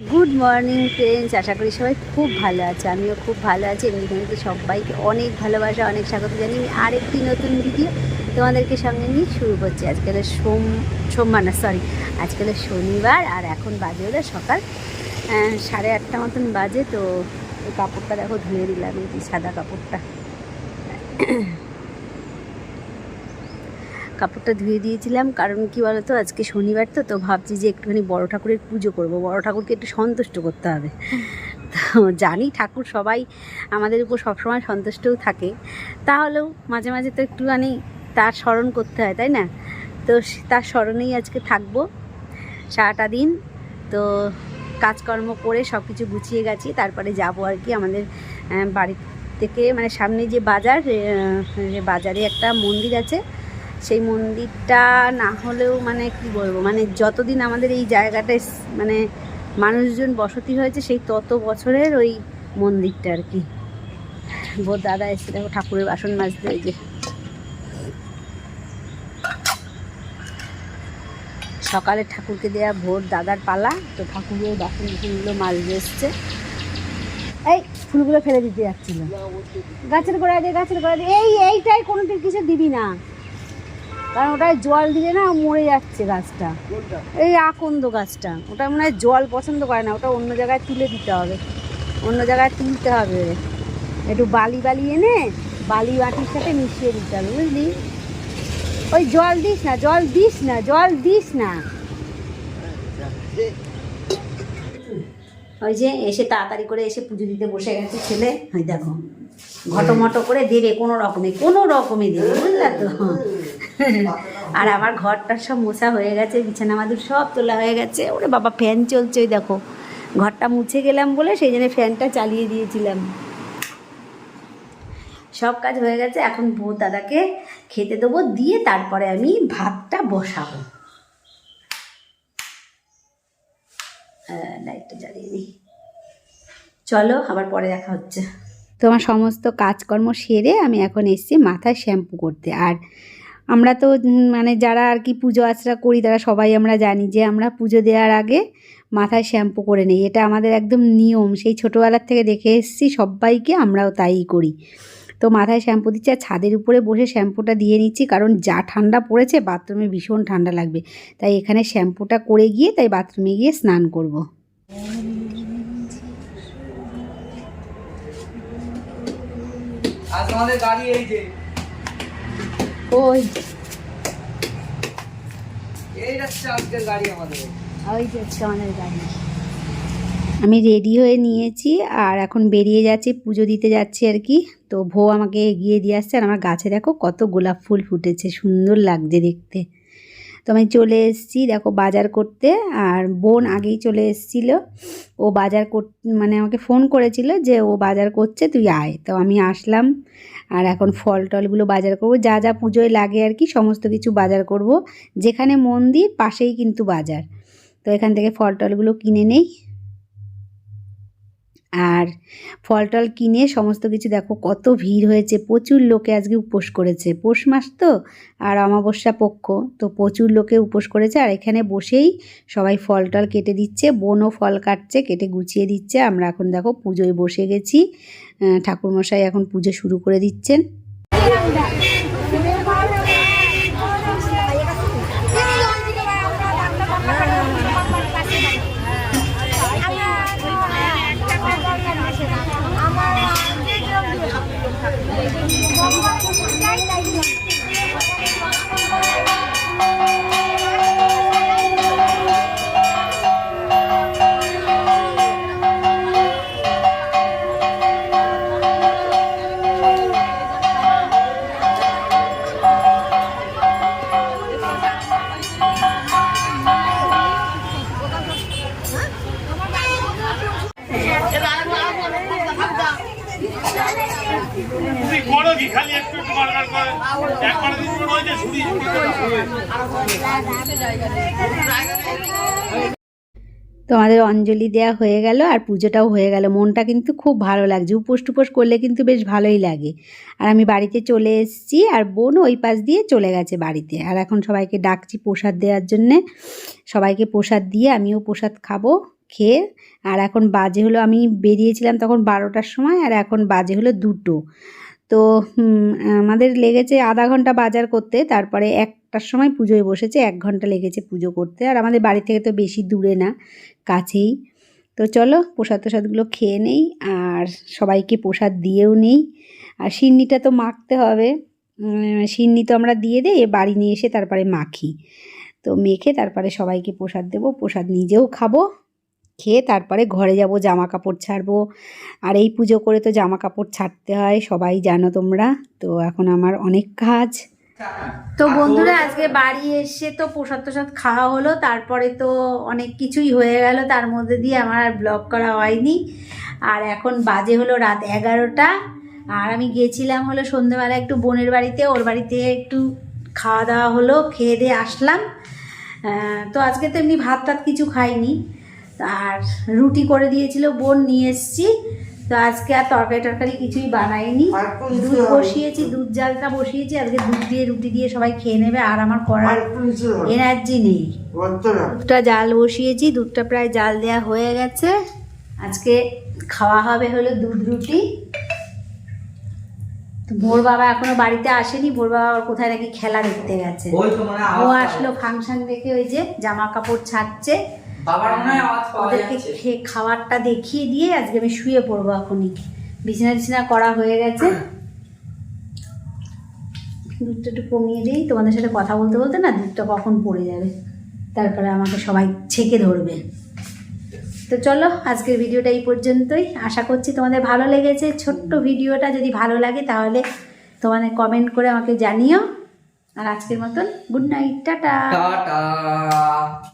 Good morning friends আশা করি সবাই খুব ভালো আছে। আমিও খুব ভালো আছি এমনি কিন্তু সবাইকে অনেক ভালোবাসা, অনেক স্বাগত জানিয়ে আমি আরেকটি নতুন ভিডিও তোমাদেরকে সঙ্গে নিয়ে শুরু করছি। আজকে হলো সোম, সোমবার না সরি আজকে হলো শনিবার আর এখন বাজে হলো সকাল সাড়ে আটটা মতন বাজে। তো কাপড়টা দেখো, ধুয়ে দিলাম, এই সাদা কাপড়টা। কাপড়টা ধুয়ে দিয়েছিলাম। কারণ কি বলতো আজকে শনিবার তো তো ভাবছি যে একটুখানি বড় ঠাকুরের পুজো করব। বড় ঠাকুরকে একটু সন্তুষ্ট করতে হবে। তো জানি ঠাকুর সবাই আমাদের উপর সবসময় সন্তুষ্টও থাকে। তাহলেও মাঝে মাঝে তো একটুখানি তার স্মরণ করতে হয় তাই না? তো তার স্মরণেই আজকে থাকব সারাটা দিন। তো কাজকর্ম করে সব কিছু গুছিয়ে গেছি তারপরে যাব আর কি আমাদের বাড়ি থেকে। মানে সামনে যে বাজার যে বাজারে একটা মন্দির আছে। সেই মন্দিরটা না হলেও মানে কি বলব? মানে যতদিন আমাদের এই জায়গাটায় মানে মানুষজন বসতি হয়েছে, সেই তত বছরের ওই মন্দিরটা আর কি। বোর দাদা এসে দেখো ঠাকুরের বাসন মাজতে ওই যে। সকালে ঠাকুরকে দেওয়া ভোর দাদার পালা, তো ঠাকুরের বাসন বাসনগুলো মাজতে এসছে। এই, ফুলগুলো ফেলে দিতে যাচ্ছিল। গাছের গোড়ায় দিয়ে গাছের গোড়ায় দিয়ে এই, এইটাই কোনো কিছু দিবি না। কারণ ওটায় জল দিলে না মরে যাচ্ছে গাছটা। এই আকন্দ গাছটা। ওটা মনে হয় জল পছন্দ করে না ওটা অন্য জায়গায় তুলে দিতে হবে। অন্য জায়গায় তুলতে হবে। একটু বালি বালি এনে বালি মাটির সাথে মিশিয়ে দিতে হবে বুঝলি? ওই জল দিস না জল দিস না জল দিস না। ওই যে এসে তাড়াতাড়ি করে এসে পুজো দিতে বসে গেছে ছেলে। ওই দেখো ঘটমটো করে দেবে কোনো রকমে কোনো রকমে দেবে বুঝলা তো? আর আমার ঘরটা সব মোছা হয়ে গেছে, বিছানা মাদুর সব তোলা হয়ে গেছে। ওরে বাবা ফ্যান চলছে ওই দেখো। ঘরটা মুছে গেলাম বলে সেই জন্য ফ্যানটা চালিয়ে দিয়েছিলাম। সব কাজ হয়ে গেছে, এখন বউ দাদাকে খেতে দেবো, দিয়ে তারপরে আমি ভাতটা বসাবো। লাইটটা নিই চলো, আবার পরে দেখা হচ্ছে। তোমার সমস্ত কাজকর্ম সেরে আমি এখন এসেছি মাথায় শ্যাম্পু করতে। আর আমরা তো মানে যারা আর কি পুজো আচরা করি, তারা সবাই আমরা জানি যে আমরা পুজো দেওয়ার আগে মাথায় শ্যাম্পু করে নিই। এটা আমাদের একদম নিয়ম। সেই ছোটোবেলার থেকে দেখে এসেছি, সবাইকে আমরাও তাই করি। তো মাথায় শ্যাম্পু দিচ্ছি আর ছাদের উপরে বসে শ্যাম্পুটা দিয়ে নিচ্ছি, কারণ যা ঠান্ডা পড়েছে, বাথরুমে ভীষণ ঠান্ডা লাগবে। তাই এখানে শ্যাম্পুটা করে গিয়ে, তাই বাথরুমে গিয়ে স্নান করব। আজ আমাদের গাড়ি এই যে ওই এই যাচ্ছে আজকের গাড়ি আমাদের ওই যে হচ্ছে আমাদের গাড়ি আমি রেডি হয়ে নিয়েছি আর এখন বেরিয়ে যাচ্ছি পুজো দিতে যাচ্ছি আর কি। তো ভো আমাকে এগিয়ে দিয়ে আসছে আর আমার গাছে দেখো কত গোলাপ ফুল ফুটেছে সুন্দর লাগছে দেখতে। তো আমি চলে এসেছি দেখো বাজার করতে, আর বোন আগেই চলে এসেছিল। ও বাজার কর মানে আমাকে ফোন করেছিল যে ও বাজার করছে, তুই আয়। তো আমি আসলাম, আর এখন ফল টলগুলো বাজার করব। যা যা পুজোয় লাগে আর কি, সমস্ত কিছু বাজার করব। যেখানে মন্দির, পাশেই কিন্তু বাজার। তো এখান থেকে ফল টলগুলো কিনে নেই। আর ফল টল কিনে সমস্ত কিছু দেখো, কত ভিড় হয়েছে, প্রচুর লোকে আজকে উপোস করেছে। পৌষ মাস তো, আর অমাবস্যা পক্ষ, তো প্রচুর লোকে উপোস করেছে। আর এখানে বসেই সবাই ফল টল কেটে দিচ্ছে, বোনও ফল কাটছে, কেটে গুছিয়ে দিচ্ছে। আমরা এখন দেখো পুজোয় বসে গেছি ঠাকুরমশাই এখন পুজো শুরু করে দিচ্ছেন। তুমি করো কি? খালি একটু একবার অঞ্জলি দেওয়া হয়ে গেল আর পুজোটাও হয়ে গেল। মনটা কিন্তু খুব ভালো লাগছে। উপোস টুপোস করলে কিন্তু বেশ ভালোই লাগে। আর আমি বাড়িতে চলে এসেছি আর বোন ওই পাশ দিয়ে চলে গেছে বাড়িতে। আর এখন সবাইকে ডাকছি প্রসাদ দেওয়ার জন্যে। সবাইকে প্রসাদ দিয়ে আমিও প্রসাদ খাব। খেয়ে, আর এখন বাজে হলো আমি বেরিয়েছিলাম তখন বারোটার সময়, আর এখন বাজে হলো দুটো। তো আমাদের লেগেছে আধা ঘণ্টা বাজার করতে, তারপরে একটার সময় পুজোয় বসেছে, এক ঘণ্টা লেগেছে পুজো করতে, আর আমাদের বাড়ি থেকে তো বেশি দূরে না, কাছেই। তো চলো, প্রসাদ প্রসাদগুলো খেয়ে নেই, আর সবাইকে প্রসাদ দিয়েও নেই। আর সিন্নিটা তো মাখতে হবে। সিন্নি তো আমরা দিয়ে দিই বাড়ি নিয়ে এসে তারপরে মাখি। তো মেখে তারপরে সবাইকে প্রসাদ দেবো, প্রসাদ নিজেও খাব। খেয়ে তারপরে ঘরে যাব জামা কাপড় ছাড়বো। আর এই পুজো করে তো জামা কাপড় ছাড়তে হয়, সবাই জানো তোমরা। তো এখন আমার অনেক কাজ। তো বন্ধুরা, আজকে বাড়ি এসে তো প্রসাদ প্রসাদ খাওয়া হলো, তারপরে তো অনেক কিছুই হয়ে গেল, তার মধ্যে দিয়ে আমার আর ব্লগ করা হয়নি। আর এখন বাজে হলো রাত এগারোটা। আর আমি গেছিলাম হলো সন্ধ্যেবেলা একটু বোনের বাড়িতে, ওর বাড়িতে একটু খাওয়া দাওয়া হলো, খেয়ে দিয়ে আসলাম। তো আজকে তো এমনি ভাত টাত কিছু খাইনি। আর রুটি করে দিয়েছিল বোন নিয়ে এসছি। তো আজকে আর তরকারি টরকারি কিছুই বানাইনি। দুধ বসিয়েছি দুধ জালটা বসিয়েছি আজকে দুধ দিয়ে রুটি দিয়ে সবাই খেয়ে নেবে আর আমার করার এনার্জি নেই। দুধটা জাল বসিয়েছি দুধটা প্রায় জাল দেওয়া হয়ে গেছে। আজকে খাওয়া হবে হলো দুধ রুটি। তো ভোর বাবা এখনও বাড়িতে আসেনি ভোর বাবা কোথায় নাকি খেলা দেখতে গেছে। ওই তো মানে ও আসলো ফাংশন দেখে ওই যে জামা কাপড় ছাড়ছে। বাবার মনে হয় আওয়াজ পাওয়া যাচ্ছে। খাবারটা দেখিয়ে দিয়ে আজকে আমি শুয়ে পড়ব এখনই। বিছানা টিছানা করা হয়ে গেছে। দুধটা একটু কমিয়ে দিই। তোমাদের সাথে কথা বলতে বলতে না দুধটা কখন পড়ে যাবে? তারপরে আমাকে সবাই ছেঁকে ধরবে। তো চলো আজকের ভিডিওটা এই পর্যন্তই। আশা করছি তোমাদের ভালো লেগেছে। ছোট্ট ভিডিওটা যদি ভালো লাগে তাহলে তোমাদের কমেন্ট করে আমাকে জানিও। আর আজকের মতন গুড নাইট টাটা। টাটা।